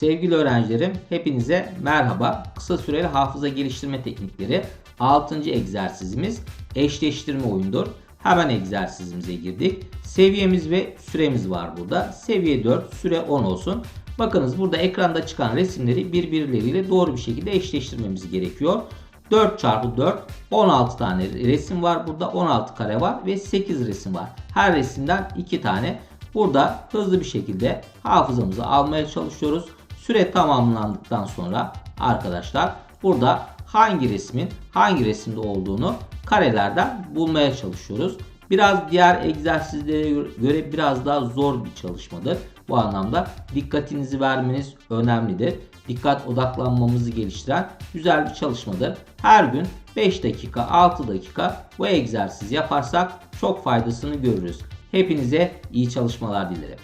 Sevgili öğrencilerim, hepinize merhaba. Kısa süreli hafıza geliştirme teknikleri 6. egzersizimiz eşleştirme oyundur. Hemen egzersizimize girdik. Seviyemiz ve süremiz var burada. Seviye 4, süre 10 olsun. Bakınız burada ekranda çıkan resimleri birbirleriyle doğru bir şekilde eşleştirmemiz gerekiyor. 4 çarpı 4 16 tane resim var. Burada 16 kare var ve 8 resim var. Her resimden 2 tane. Burada hızlı bir şekilde hafızamızı almaya çalışıyoruz. Süre tamamlandıktan sonra arkadaşlar burada hangi resmin hangi resimde olduğunu karelerden bulmaya çalışıyoruz. Biraz diğer egzersizlere göre biraz daha zor bir çalışmadır. Bu anlamda dikkatinizi vermeniz önemlidir. Dikkat odaklanmamızı geliştiren güzel bir çalışmadır. Her gün 5 dakika 6 dakika bu egzersizi yaparsak çok faydasını görürüz. Hepinize iyi çalışmalar dilerim.